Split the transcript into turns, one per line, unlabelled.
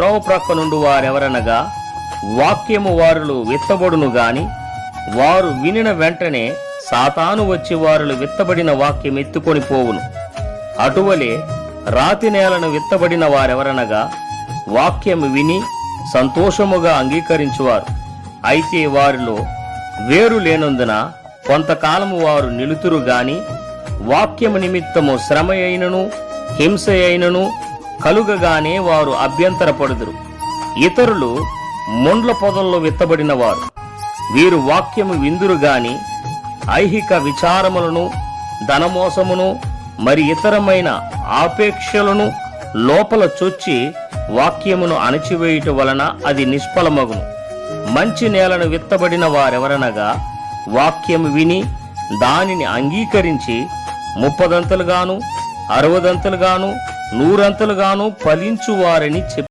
త్రోవ ప్రక్క నుండి వారెవరనగా వాక్యము వారులు విత్తబడును గాని వారు వినిన వెంటనే సాతాను వచ్చి వారులు విత్తబడిన వాక్యం ఎత్తుకొని పోవును. అటువలే రాతి నేలను విత్తబడిన వారెవరనగా వాక్యము విని సంతోషముగా అంగీకరించువారు. అయితే వారిలో వేరు లేనందున కొంతకాలము వారు నిలుతురు గాని వాక్యము నిమిత్తము శ్రమ అయినను హింస అయినను కలుగగానే వారు అభ్యంతరపడుదురు. ఇతరులు ముండ్ల పొదల్లో విత్తబడిన వారు వీరు వాక్యము విందురు గాని ఐహిక విచారములను ధనమోసమును మరి ఇతరమైన ఆపేక్షలను లోపల చొచ్చి వాక్యమును అణచివేయుట వలన అది నిష్ఫలమగును. మంచి నేలను విత్తబడిన వారెవరనగా వాక్యము విని దానిని అంగీకరించి ముప్పదంతలుగాను అరవదంతలుగాను నూరంతలుగాను ఫలించువారని చెప్పి